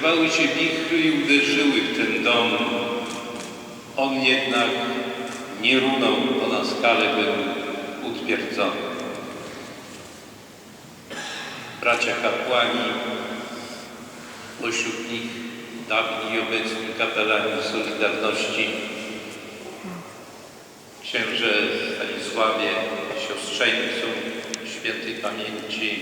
Zerwały się wichry i uderzyły w ten dom. On jednak nie runął, bo na skale był utwierdzony. Bracia kapłani, pośród nich dawni i obecni kapelani Solidarności, księże Stanisławie, siostrzeńcu świętej pamięci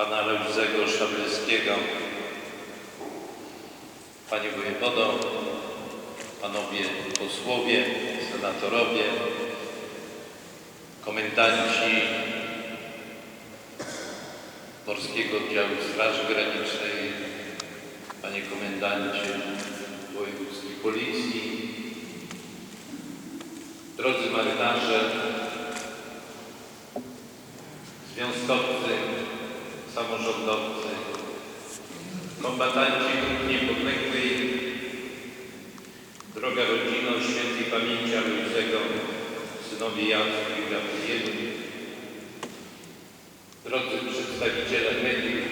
pana Lojzego Szabelskiego, panie wojewodo, panowie posłowie, senatorowie, komendanci Morskiego Oddziału Straży Granicznej, panie komendancie wojewódzkiej policji, drodzy marynarze, związkowcy, samorządowcy, kombatanci Grupy Niepodległej, droga rodzino świętej pamięci Aloizego, synowie Jacku i Gabrielu, drodzy przedstawiciele mediów,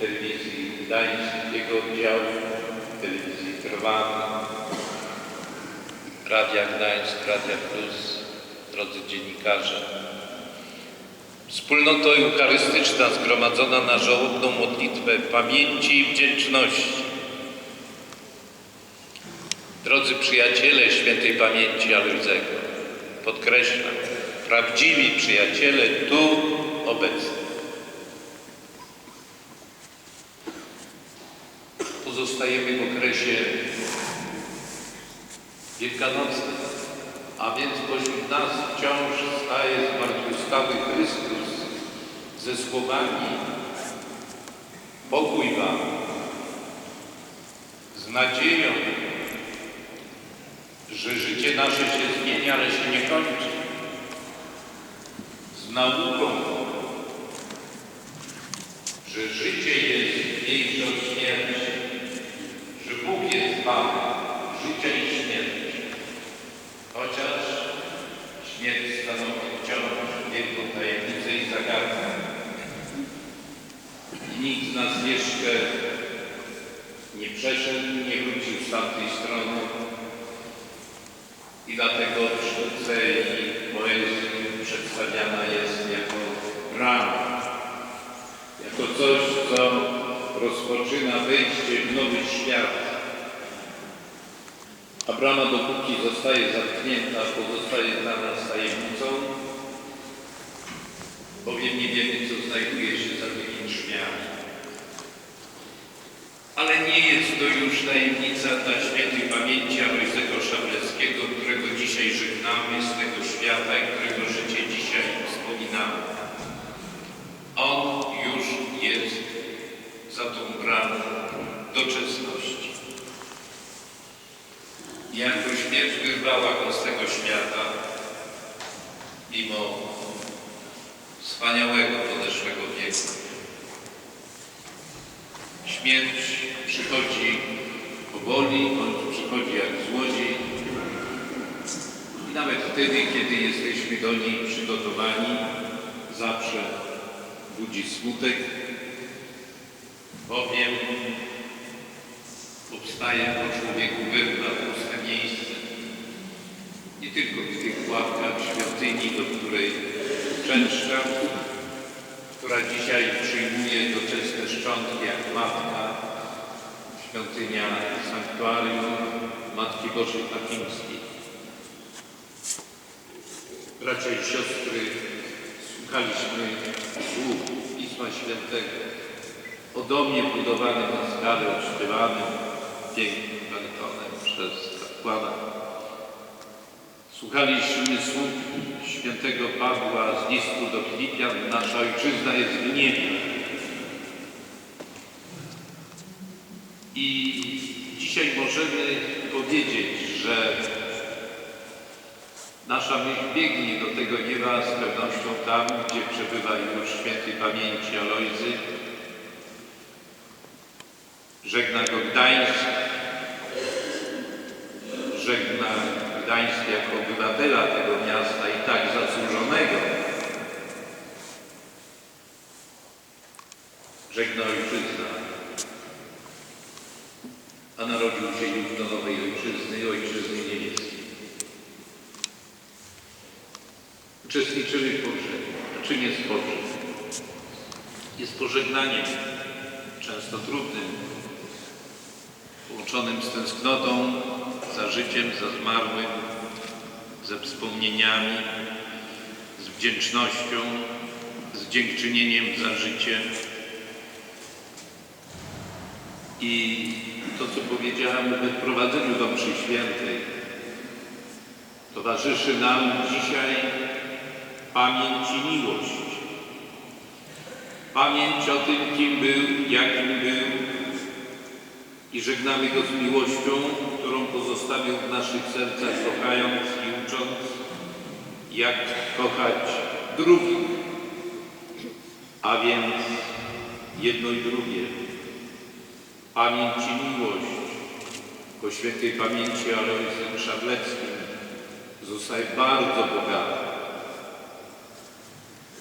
telewizji Gdańskiego oddziału, telewizji Trwam, Radia Gdańsk, Radia Plus, drodzy dziennikarze. Wspólnoto eucharystyczna zgromadzona na żałobną modlitwę pamięci i wdzięczności. Drodzy przyjaciele świętej pamięci Alojzego, podkreślam, prawdziwi przyjaciele tu obecni. Pozostajemy w okresie wielkanocnym, a więc pośród nas wciąż staje zmartwychwstały Chrystus ze słowami. Pokój wam, z nadzieją, że życie nasze się zmienia, ale się nie kończy, z nauką, że życie jest większe od śmierci, że Bóg jest Panem życia i śmierci. Chociaż śmierć stanowi wciąż wielką tajemnicę i zagadkę. I nikt z nas jeszcze nie przeszedł, nie wrócił z tamtej strony. I dlatego w sztuce i poezji przedstawiana jest jako brama, jako coś, co rozpoczyna wejście w nowy świat, a brama dopóki zostaje zamknięta, pozostaje dla nas tajemnicą, bowiem nie wiemy, co znajduje się za tymi drzwiami. Ale nie jest to już tajemnica dla świętej pamięci Alojzego Szableckiego, którego dzisiaj żegnamy z tego świata i którego życie dzisiaj wspominamy. On już jest za tą bramą doczesności. Jako śmierć wyrwała go z tego świata, mimo wspaniałego podeszłego wieku. Śmierć przychodzi powoli, bądź przychodzi jak złodziej. I nawet wtedy, kiedy jesteśmy do niej przygotowani, zawsze budzi smutek, bowiem powstaje po człowieku wyrwa puste miejsce. Nie tylko w tych ławkach świątyni, do której częszczam, która dzisiaj przyjmuje doczesne szczątki jak matka, świątynia sanktuarium Matki Bożej Fatimskiej. Bracia i siostry, słuchaliśmy słów Pisma Świętego o domie budowanym na skale odśpiewanym pięknym kantonem przez kapłana. Słuchaliśmy słów świętego Pawła z listu do Filipian. Nasza ojczyzna jest w niebie. I dzisiaj możemy powiedzieć, że nasza myśl biegnie do tego nieba z pewnością tam, gdzie przebywa już świętej pamięci Alojzy. Żegna go Gdańsk, żegna Gdańsk jako obywatela tego miasta i tak zasłużonego, żegna ojczyzna, a narodził się już do nowej ojczyzny, ojczyzny niemieckiej. Uczestniczymy w pogrzebie. A czym jest pogrzeb? Jest pożegnaniem, często trudnym, połączonym z tęsknotą za życiem, za zmarłym, ze wspomnieniami, z wdzięcznością, z dziękczynieniem za życie. I to, co powiedziałem we wprowadzeniu do mszy świętej, towarzyszy nam dzisiaj pamięć i miłość. Pamięć o tym, kim był, jakim był i żegnamy go z miłością, którą pozostawił w naszych sercach, kochając i ucząc, jak kochać drugich, a więc jedno i drugie. Pamięć i miłość po świętej pamięci Alojzym Szableckim zostaje bardzo bogata.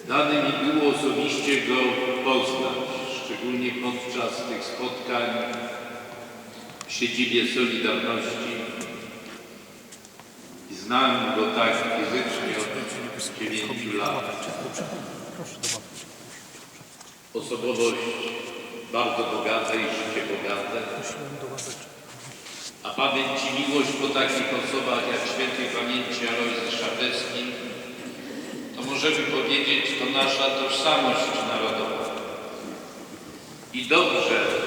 Dane mi było osobiście go poznać, szczególnie podczas tych spotkań w siedzibie Solidarności. I znam go tak fizycznie od dziewięciu lat. Osobowość bardzo bogata i życie bogate. A pamięć i miłość po takich osobach jak świętej pamięci Alojzy Szabecki, to możemy powiedzieć, to nasza tożsamość narodowa. I dobrze,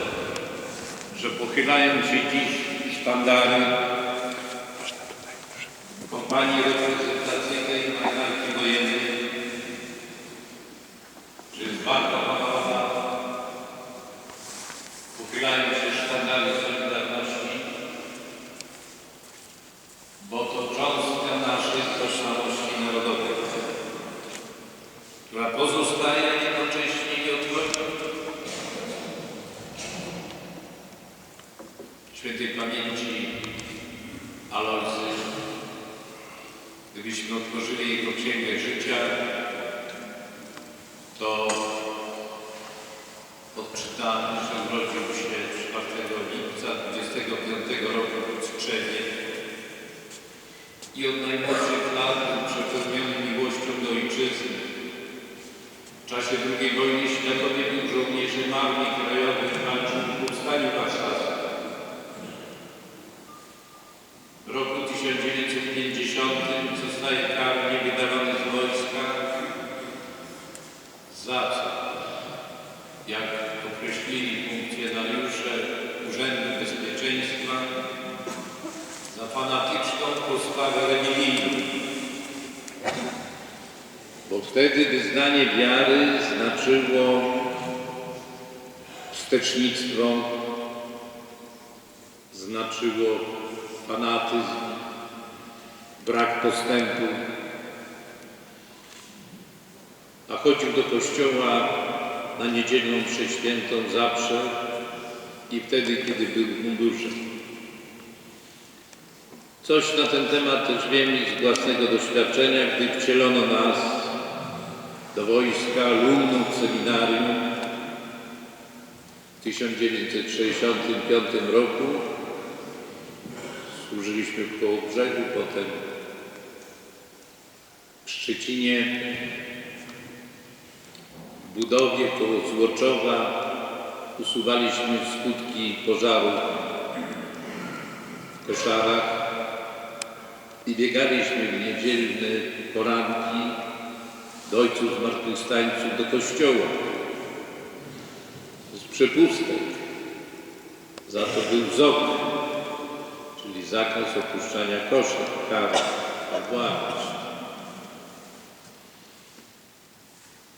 że pochylają się dziś sztandary. Kompanii reprezentacyjnej marynarki wojennej, że jest warta honorowa, pochylają się sztandary Solidarności, bo to cząstka naszej tożsamości narodowej, która pozostaje a jednocześnie nie odchodzi. Świętej pamięci Alojzy, gdybyśmy otworzyli jego księgę życia, to odczytamy, że urodził się 4 lipca 25 roku w Strzewie i od najmłodszych lat był przepełniony miłością do ojczyzny. W czasie II wojny światowej był żołnierzem Armii Krajowej, walczył w Powstaniu Warszawskim. W roku 1950 zostaje karnie wydawany z wojska. Za co? Jak określili funkcjonariusze Urzędu Bezpieczeństwa, za fanatyczną postawę religijną. Bo wtedy wyznanie wiary znaczyło wstecznictwo, znaczyło fanatyzm, brak postępu. A chodził do kościoła na niedzielną mszę świętą zawsze i wtedy, kiedy był w mundurze. Coś na ten temat też wiem z własnego doświadczenia, gdy wcielono nas do wojska alumnów seminarium w 1965 roku. Służyliśmy w Kołobrzegu, potem w Szczecinie, w budowie koło Złoczowa. Usuwaliśmy skutki pożaru w koszarach i biegaliśmy w niedzielne poranki do ojców zmartwychwstańców do kościoła z przepustek. Za to był ZOK, czyli zakaz opuszczania koszar, kara, odłamać.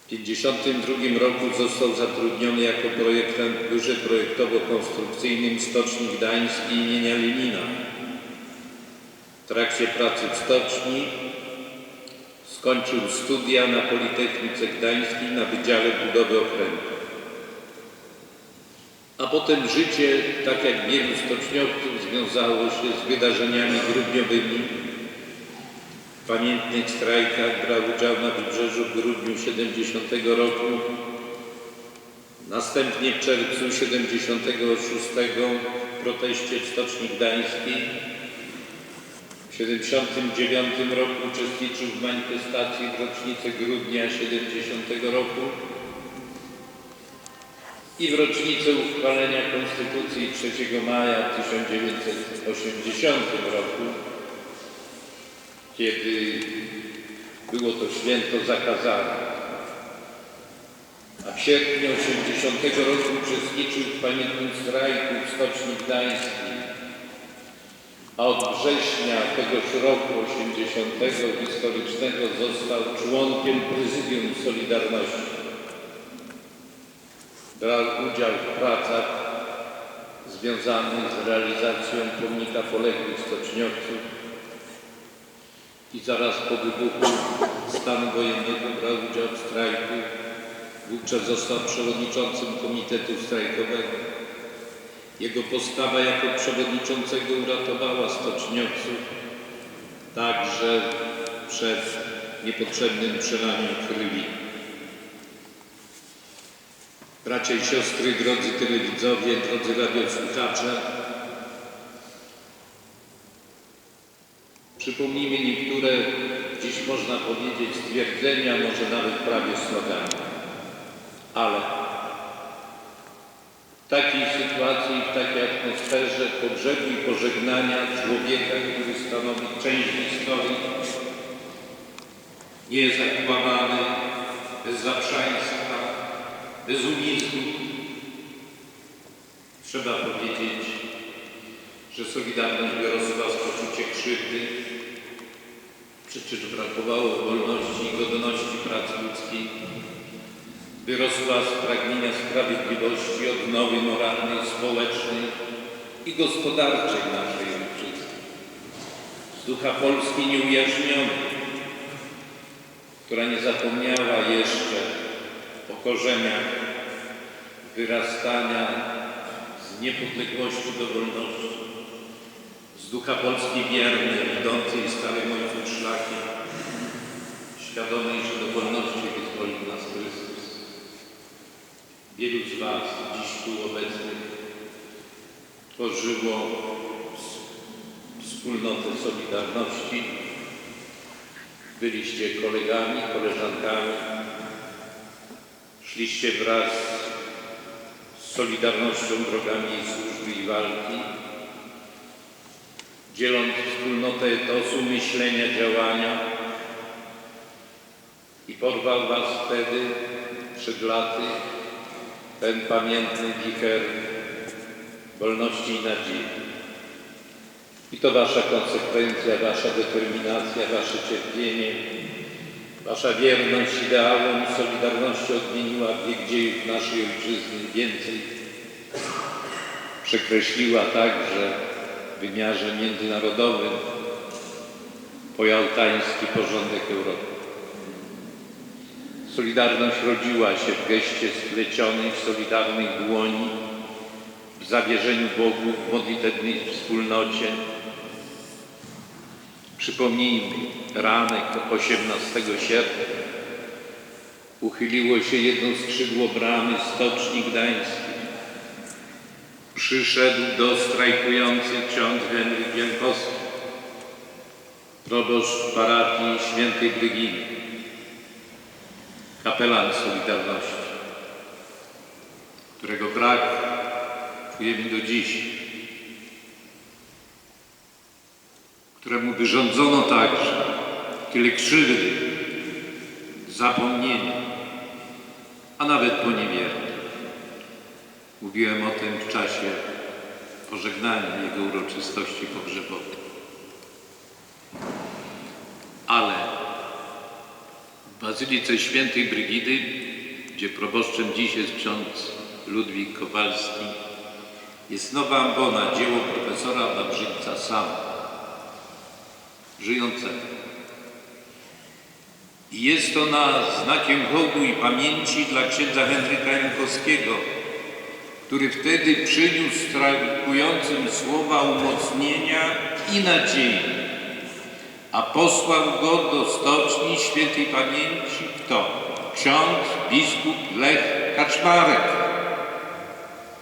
W 1952 roku został zatrudniony jako projektant w biurze projektowo-konstrukcyjnym Stoczni Gdańskiej imienia Lenina. W trakcie pracy w stoczni skończył studia na Politechnice Gdańskiej na Wydziale Budowy Okrętów. A potem życie, tak jak wielu stoczniowców, związało się z wydarzeniami grudniowymi. W pamiętnych strajkach brał udział na Wybrzeżu w grudniu 70 roku. Następnie w czerwcu 76 w proteście w Stoczni Gdańskiej w 79 roku uczestniczył w manifestacji w rocznicę grudnia 70 roku i w rocznicę uchwalenia Konstytucji 3 maja 1980 roku, kiedy było to święto zakazane. A w sierpniu 80 roku uczestniczył w pamiętnym strajku w Stoczni Gdańskiej. A od września tegoż roku 80 historycznego został członkiem Prezydium Solidarności. Brał udział w pracach związanych z realizacją pomnika poległych stoczniowców i zaraz po wybuchu stanu wojennego brał udział w strajku. Wówczas został przewodniczącym Komitetu Strajkowego. Jego postawa jako przewodniczącego uratowała stoczniowców także przed niepotrzebnym przelaniem krwi. Bracia i siostry, drodzy telewidzowie, drodzy radiosłuchacze, przypomnijmy niektóre, dziś można powiedzieć, stwierdzenia, może nawet prawie slogany. Ale w takiej sytuacji, w atmosferze pogrzebu i pożegnania człowieka, który stanowi część historii, nie jest zakłamany, bez zaprzaństwa, bez umizgu. Trzeba powiedzieć, że Solidarność wyrosła z poczucia krzywdy. Przecież brakowało wolności i godności pracy ludzkiej. Wyrosła z pragnienia sprawiedliwości, odnowy moralnej, społecznej i gospodarczej naszej ojczyzny. Z ducha Polski nieujarznionej, która nie zapomniała jeszcze o korzeniach wyrastania z niepodległości do wolności, z ducha Polski wiernej, idącej starym ojców szlakiem, świadomej, że do wolności wyzwolił nas Chrystus. Wielu z Was dziś tu obecnych tworzyło wspólnotę Solidarności. Byliście kolegami, koleżankami, szliście wraz z Solidarnością drogami służby i walki, dzieląc wspólnotę etosu, myślenia, działania. I porwał Was wtedy, przed laty, ten pamiętny wicher wolności i nadziei. I to Wasza konsekwencja, Wasza determinacja, Wasze cierpienie, Wasza wierność ideałom i solidarności odmieniła bieg dziejów naszej ojczyzny więcej. Przekreśliła także w wymiarze międzynarodowym pojałtański porządek Europy. Solidarność rodziła się w geście w solidarnej dłoni, zawierzeniu Bogu, w modlitewnej wspólnocie. Przypomnijmy, ranek 18 sierpnia uchyliło się jedno skrzydło bramy Stoczni Gdańskiej. Przyszedł do strajkujących ksiądz Henryk Jankowski, proboszcz parafii świętej Bryginy kapelan Solidarności, którego brak czujemy do dziś, któremu wyrządzono także tyle krzywdy, zapomnienia, a nawet poniewierenia. Mówiłem o tym w czasie pożegnania jego uroczystości pogrzebowej. Ale w Bazylice Świętej Brygidy, gdzie proboszczem dziś jest ksiądz Ludwik Kowalski, jest nowa ambona, dzieło profesora Wawrzyńca Sam, żyjącego. I jest ona znakiem hołdu i pamięci dla księdza Henryka Jankowskiego, który wtedy przyniósł strajkującym słowa umocnienia i nadziei a posłał go do stoczni świętej pamięci kto? Ksiądz biskup Lech Kaczmarek,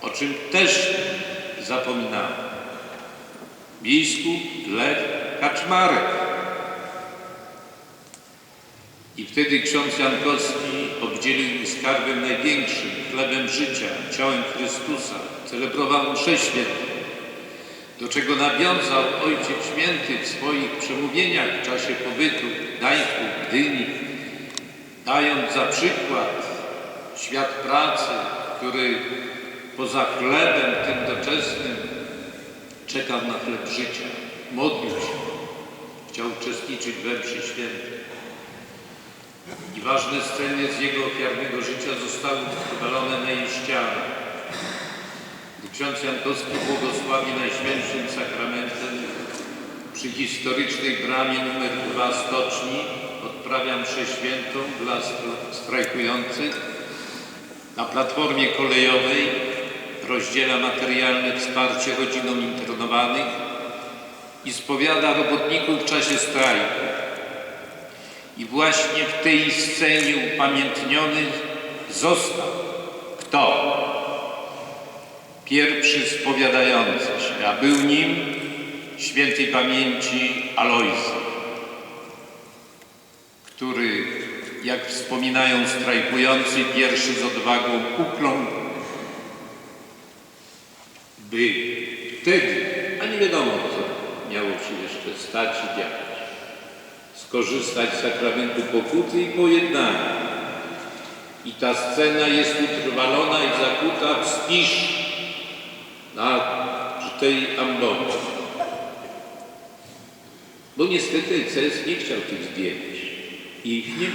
o czym też zapominamy. Biskup Lech Kaczmarek. I wtedy ksiądz Jankowski obdzielił mi skarbem największym, chlebem życia, ciałem Chrystusa. Celebrował mszę świętą, do czego nawiązał Ojciec Święty w swoich przemówieniach w czasie pobytu w Gdańsku, Gdyni, dając za przykład świat pracy, który poza chlebem tym doczesnym czekał na chleb życia, modlił się, chciał uczestniczyć we mszy świętej. I ważne sceny z jego ofiarnego życia zostały utrwalone na jej ścianę. Gdy ksiądz Jankowski błogosławi Najświętszym Sakramentem przy historycznej bramie numer 2 stoczni odprawia mszę świętą dla str- strajkujących. Na platformie kolejowej rozdziela materialne wsparcie rodzinom internowanych i spowiada robotników w czasie strajku. I właśnie w tej scenie upamiętniony został kto? Pierwszy spowiadający się, a był nim świętej pamięci Alojzy, który, jak wspominają strajkujący, pierwszy z odwagą ukląkł, by wtedy, a nie wiadomo co miało się jeszcze stać i dziać, skorzystać z sakramentu pokuty i pojednania. I ta scena jest utrwalona i zakuta w spisz na tej amblonie. Bo niestety CS nie chciał tych zdjęć i ich nie ma.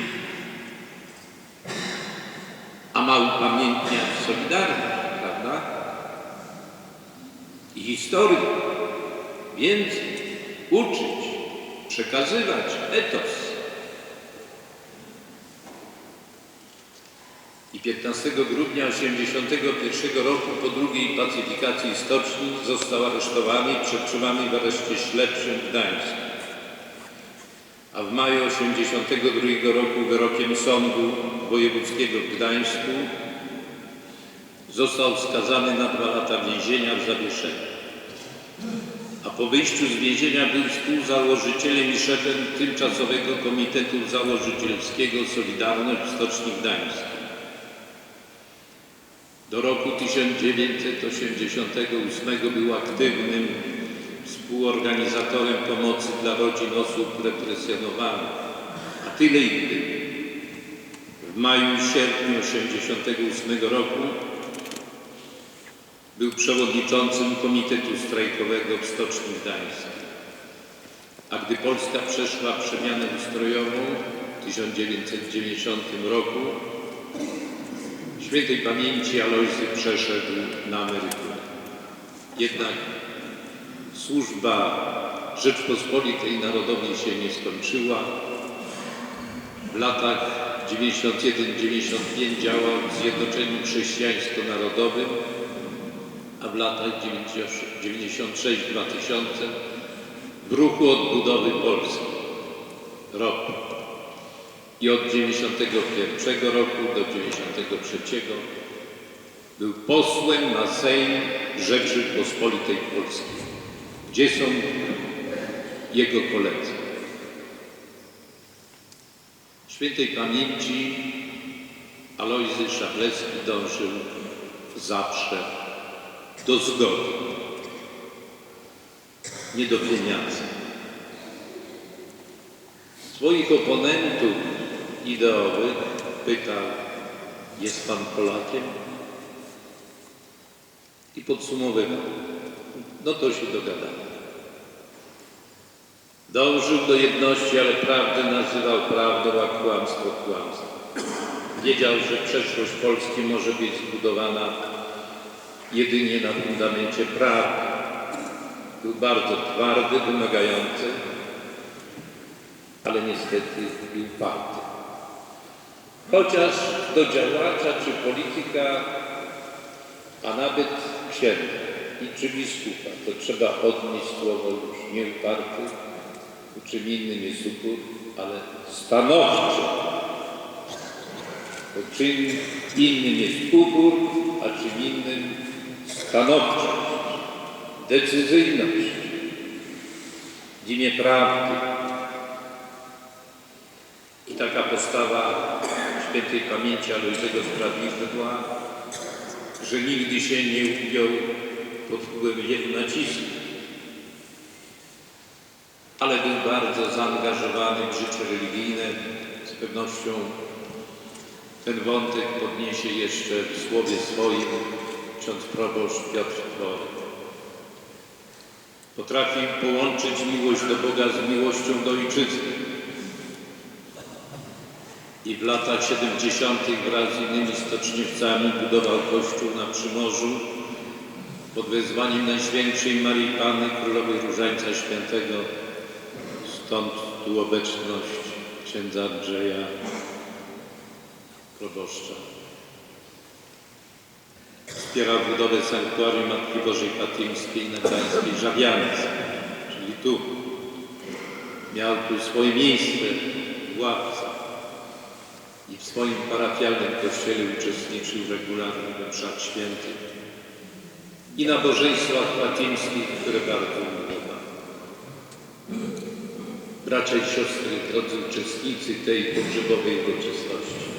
A ma upamiętniać Solidarność? I historię. Więcej. Uczyć, przekazywać etos. I 15 grudnia 1981 roku po drugiej pacyfikacji stoczni został aresztowany i przetrzymany w areszcie śledczym w Gdańsku. A w maju 1982 roku wyrokiem sądu wojewódzkiego w Gdańsku został skazany na dwa lata więzienia w zawieszeniu. A po wyjściu z więzienia był współzałożycielem i szefem tymczasowego Komitetu Założycielskiego Solidarność w Stoczni Gdańskiej. Do roku 1988 był aktywnym współorganizatorem pomocy dla rodzin osób represjonowanych. A tyle innych. W maju i sierpniu 1988 roku był przewodniczącym Komitetu Strajkowego w Stoczni Gdańskiej. A gdy Polska przeszła przemianę ustrojową w 1990 roku, świętej pamięci Alojzy przeszedł na emeryturę. Jednak służba Rzeczpospolitej Narodowej się nie skończyła. W latach 91-95 działał w Zjednoczeniu Chrześcijańsko-Narodowym, w latach 96-2000 w ruchu odbudowy Polski. Rok. I od 91 roku do 93 był posłem na Sejm Rzeczypospolitej Polskiej. Gdzie są jego koledzy? Świętej pamięci Alojzy Szablewski dążył zawsze do zgody, nie do pieniędzy. Swoich oponentów ideowych pytał, jest pan Polakiem? I podsumowywał, no to się dogadamy. Dążył do jedności, ale prawdę nazywał prawdą, a kłamstwo kłamstwem. Wiedział, że przeszłość Polski może być zbudowana jedynie na fundamencie prawdy. Był bardzo twardy, wymagający, ale niestety był twardy. Chociaż do działacza czy polityka, a nawet księdza i czy biskupa, to trzeba odnieść słowo już nie uparty, czym innym jest upór, ale stanowczy. Bo czym innym jest upór, a czym innym stanowczość, decyzyjność w imię prawdy. I taka postawa świętej pamięci Alojzego Sprawiedliwa, że nigdy się nie ugiął pod wpływem wielu nacisków, ale był bardzo zaangażowany w życie religijne. Z pewnością ten wątek podniesie jeszcze w słowie swoim ksiądz proboszcz Piotr Tworek. Potrafił połączyć miłość do Boga z miłością do ojczyzny. I w latach 70. wraz z innymi stoczniowcami budował kościół na Przymorzu pod wezwaniem Najświętszej Marii Panny Królowej Różańca Świętego. Stąd tu obecność księdza Andrzeja proboszcza. Wspierał budowę sanktuarium Matki Bożej Fatyńskiej na Gdańskiej Żabiance, czyli tu. Miał tu swoje miejsce w ławce i w swoim parafialnym kościele uczestniczył regularnie we mszach świętych i nabożeństwach fatyńskich, które bardzo umiłował. Bracia i siostry, drodzy uczestnicy tej pogrzebowej uroczystości.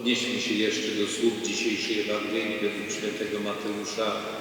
Odnieśmy się jeszcze do słów dzisiejszej Ewangelii według świętego Mateusza